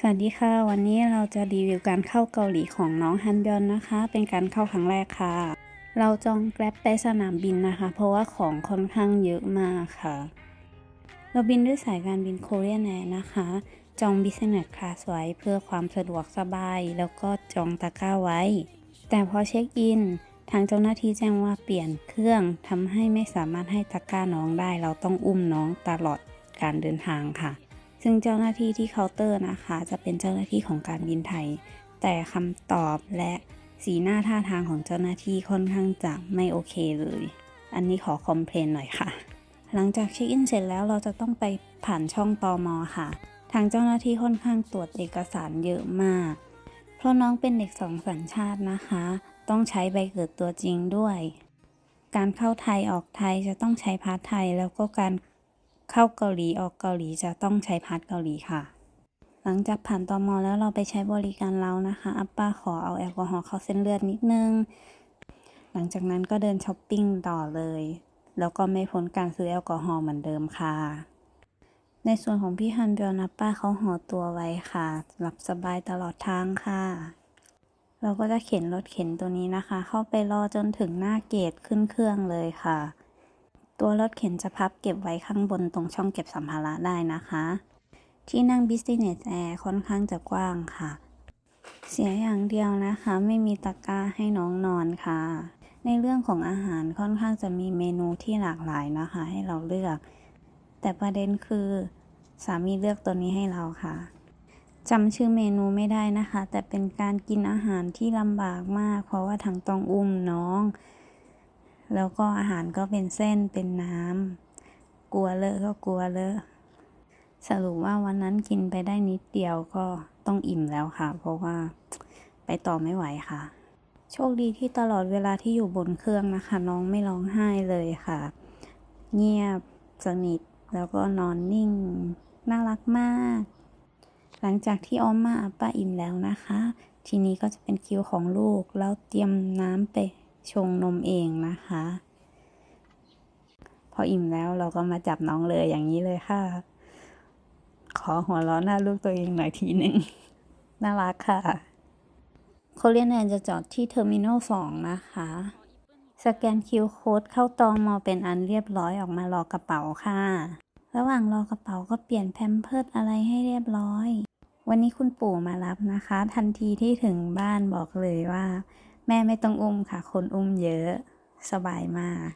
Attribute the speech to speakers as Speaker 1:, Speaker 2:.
Speaker 1: สวัสดีค่ะ วันนี้เราจะรีวิวการเข้าเกาหลีของน้องฮันยอนนะคะ เป็นการเข้าครั้งแรกค่ะ เราจองแกร็บไปสนามบินนะคะ เพราะว่าของค่อนข้างเยอะมากค่ะ เราบินด้วยสายการบินโคเรียนแอร์นะคะ จอง Business Class ไว้เพื่อความสะดวกสบาย แล้วก็จองตะกร้าไว้ แต่พอเช็คอิน ทางเจ้าหน้าที่แจ้งว่าเปลี่ยนเครื่องทำให้ไม่สามารถให้ตะกร้าน้องได้ เราต้องอุ้มน้องตลอดการเดินทางค่ะ ซึ่งเจ้าหน้าที่ที่เคาน์เตอร์นะคะ จะเป็นเจ้าหน้าที่ของการบินไทย แต่คำตอบและสีหน้าท่าทางของเจ้าหน้าที่ค่อนข้างจะไม่โอเคเลย อันนี้ขอคอมเพลนหน่อยค่ะ หลังจากเช็คอินเสร็จแล้วเราจะต้องไปผ่านช่องตอมอค่ะ ทางเจ้าหน้าที่ค่อนข้างตรวจเอกสารเยอะมาก เพราะน้องเป็นเด็กสองสัญชาตินะคะ ต้องใช้ใบเกิดตัวจริงด้วย การเข้าไทยออกไทยจะต้องใช้พาสไทยแล้วก็การ เข้าเกาหลีออกเกาหลีจะต้องใช้พาสเกาหลีค่ะ หลังจากผ่านตอมอแล้วเราไปใช้บริการเรานะคะอัปป้าขอเอาแอลกอฮอล์เข้าเส้นเลือดนิดนึง หลังจากนั้นก็เดินช้อปปิ้งต่อเลย แล้วก็ไม่พ้นการซื้อแอลกอฮอล์เหมือนเดิมค่ะ ในส่วนของพี่ฮันเบลนัปป้าเขาห่อตัวไว้ค่ะ หลับสบายตลอดทางค่ะเราก็จะเข็นรถเข็นตัวนี้นะคะ เข้าไปรอจนถึงหน้าเกตขึ้นเครื่องเลยค่ะ ตัวรถเข็นจะพับเก็บไว้ข้างบนตรงช่องเก็บสัมภาระได้นะคะ ที่นั่ง Business Air ค่อนข้างจะกว้างค่ะ เสียอย่างเดียวนะคะ ไม่มีตะกร้าให้น้องนอนค่ะ ในเรื่องของอาหารค่อนข้างจะมีเมนูที่หลากหลายนะคะ ให้เราเลือก แต่ประเด็นคือสามีเลือกตัวนี้ให้เราค่ะจำชื่อเมนูไม่ได้นะคะ แต่เป็นการกินอาหารที่ลำบากมาก เพราะว่าทั้งต้องอุ้มน้อง แล้วก็อาหารก็เป็นเส้นเป็นน้ำกลัวเลอะก็กลัวเลอะสรุปว่าวันนั้นกินไปได้นิดเดียวก็ต้องอิ่มแล้วค่ะ เพราะว่าไปต่อไม่ไหวค่ะ โชคดีที่ตลอดเวลาที่อยู่บนเครื่องนะคะ น้องไม่ร้องไห้เลยค่ะ เงียบสนิทแล้วก็นอนนิ่ง น่ารักมาก หลังจากที่ออมมาป้าอิ่มแล้วนะคะ ทีนี้ก็จะเป็นคิวของลูกแล้วเตรียมน้ำไป ชงนมเองนะคะ พออิ่มแล้วเราก็มาจับน้องเลยอย่างนี้เลยค่ะ ขอหัวเราะหน้าลูกตัวเองหน่อยทีหนึ่ง น่ารักค่ะโคเรียนแอนจะจอดที่เทอร์มินอลสองนะคะ สแกนคิวโค้ดเข้าตองมอเป็นอันเรียบร้อยออกมารอกระเป๋าค่ะ ระหว่างรอกระเป๋าก็เปลี่ยนแพมเพิร์ดอะไรให้เรียบร้อย วันนี้คุณปู่มารับนะคะ ทันทีที่ถึงบ้านบอกเลยว่า แม่ไม่ต้องอุ้มค่ะ คนอุ้มเยอะ สบายมาก